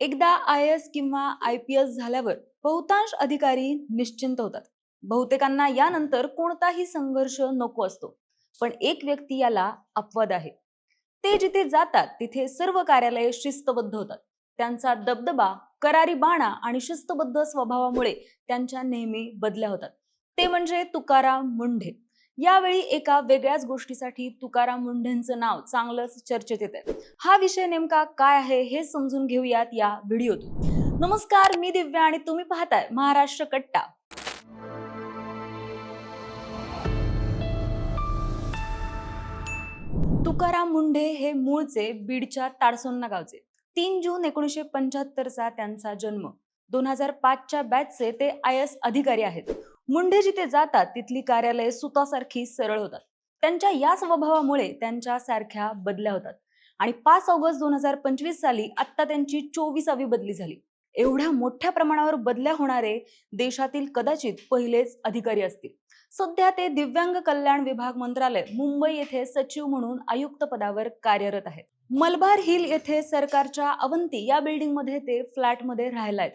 एकदा I S किंवा I P S झाल्यावर बहुतांश अधिकारी निश्चिंत होतात. बहुतेकांना यानंतर कोणताही संघर्ष नको असतो. पण एक व्यक्ती याला अपवाद आहे. ते जिथे जातात तिथे सर्व कार्यालये शिस्तबद्ध होतात. त्यांचा दबदबा करारी बाणा आणि शिस्तबद्ध स्वभावामुळे त्यांच्या नेहमी बदल्या होतात. ते म्हणजे तुकाराम मुंढे. यावेळी एका वेगळ्याच गोष्टीसाठी तुकाराम मुंढेंचं नाव चांगलंच चर्चेत येत हा विषय नेमका काय आहे हे समजून घेऊयात या व्हिडिओतून. नमस्कार मी दिव्या आणि तुम्ही पाहताय महाराष्ट्र कट्टा. तुकाराम मुंढे हे मूळचे बीडच्या ताडसोन्ना गावचे. तीन जून एकोणीसशे पंच्याहत्तरचा त्यांचा जन्म. दोन हजार पाचच्या बॅचचे ते आय एस अधिकारी आहेत. मुंढे जिथे जातात तिथली कार्यालये सुतासारखी सरळ होतात. त्यांच्या या स्वभावामुळे त्यांच्या सारख्या बदल्या होतात. आणि पाच ऑगस्ट दोन हजार पंचवीस साली आत्ता त्यांची चोवीसावी बदली झाली. एवढ्या मोठ्या प्रमाणावर बदल्या होणारे देशातील कदाचित पहिलेच अधिकारी असतील. सध्या ते दिव्यांग कल्याण विभाग मंत्रालय मुंबई येथे सचिव म्हणून आयुक्त पदावर कार्यरत आहेत. मलबार हिल येथे सरकारच्या अवंती या बिल्डिंगमध्ये ते फ्लॅटमध्ये राहिला आहेत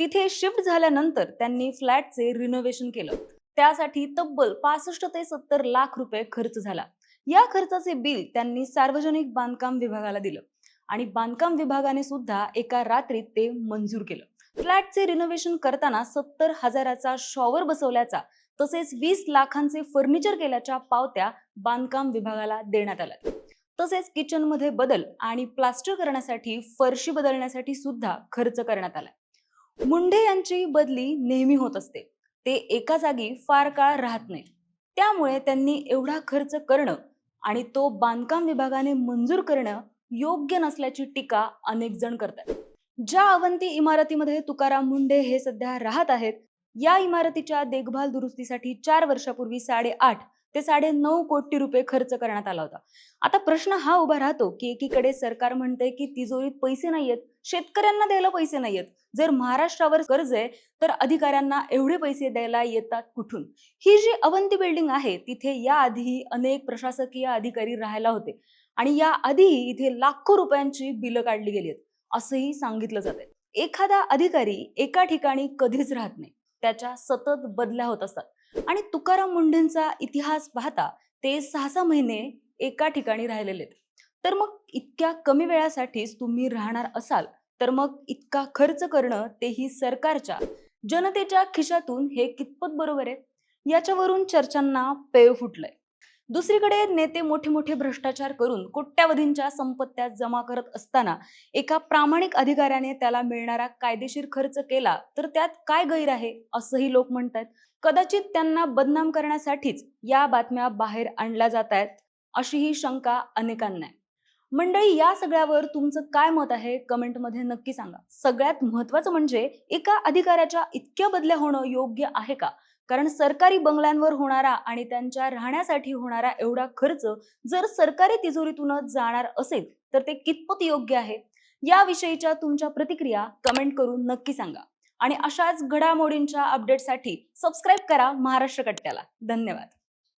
तिथे शिफ्ट झाल्यानंतर त्यांनी फ्लॅटचे रिनोव्हेशन केलं. त्यासाठी तब्बल पासष्ट ते सत्तर लाख रुपये खर्च झाला. या खर्चाचे बिल त्यांनी सार्वजनिक बांधकाम विभागाला दिलं आणि बांधकाम विभागाने सुद्धा एका रात्रीत ते मंजूर केलं. फ्लॅटचे रिनोव्हेशन करताना सत्तर हजाराचा शॉवर बसवल्याचा तसेच वीस लाखांचे फर्निचर केल्याच्या पावत्या बांधकाम विभागाला देण्यात आल्या तसेच किचनमध्ये बदल आणि प्लास्टर करण्यासाठी फरशी बदलण्यासाठी सुद्धा खर्च करण्यात आला मुंडे यांची बदली नेहमी होत असते. ते एका जागी फार काळ राहत नाही त्यामुळे त्यांनी एवढा खर्च करणं आणि तो बांधकाम विभागाने मंजूर करणं योग्य नसल्याची टीका अनेक जण करतात ज्या अवंती इमारतीमध्ये तुकाराम मुंडे हे सध्या राहत आहेत या इमारतीच्या देखभाल दुरुस्तीसाठी चार वर्षापूर्वी साडेआठ ते साडे नऊ कोटी रुपये खर्च करण्यात आला होता. आता प्रश्न हा उभा राहतो की एकीकडे सरकार म्हणते की तिजोरीत पैसे नाहीयेत शेतकऱ्यांना द्यायला पैसे नाहीयेत. जर महाराष्ट्रावर कर्ज आहे तर अधिकाऱ्यांना एवढे पैसे द्यायला येतात कुठून? ही जी अवंती बिल्डिंग आहे तिथे या आधीही अनेक प्रशासकीय अधिकारी राहायला होते. आणि या आधीही इथे लाखो रुपयांची बिलं काढली गेली आहेत असंही सांगितलं जाते एखादा अधिकारी एका ठिकाणी कधीच राहत नाही. त्याच्या सतत बदल्या होत असतात. आणि तुकाराम मुंढेंचा इतिहास पाहता ते सहा सहा महिने एका ठिकाणी राहिलेले आहेत. तर मग इतक्या कमी वेळासाठीच तुम्ही राहणार असाल तर मग इतका खर्च करणं तेही सरकारच्या जनतेच्या खिशातून हे कितपत बरोबर आहे? याच्यावरून चर्चांना पेव फुटलंय. दुसरीकडे नेते मोठे मोठे भ्रष्टाचार करून कोट्यावधींच्या संपत्त्या जमा करत असताना एका प्रामाणिक अधिकाऱ्याने त्याला मिळणारा कायदेशीर खर्च केला तर त्यात काय गैर आहे असंही लोक म्हणतात कदाचित त्यांना बदनाम करण्यासाठीच या बातम्या बाहेर आणल्या जात आहेत अशी ही शंका अनेकांना आहे. मंडळी या सगळ्यावर तुमचं काय मत आहे कमेंटमध्ये नक्की सांगा. सगळ्यात महत्वाचं म्हणजे एका अधिकाऱ्याच्या इतक्या बदल्या होणं योग्य आहे का? कारण सरकारी बंगल्यांवर होणारा आणि त्यांच्या राहण्यासाठी होणारा एवढा खर्च जर सरकारी तिजोरीतूनच जाणार असेल तर ते कितपत योग्य आहे? याविषयीच्या तुमच्या प्रतिक्रिया कमेंट करून नक्की सांगा. आणि अशाच घडामोडींच्या अपडेटसाठी सबस्क्राईब करा महाराष्ट्र कट्ट्याला. धन्यवाद.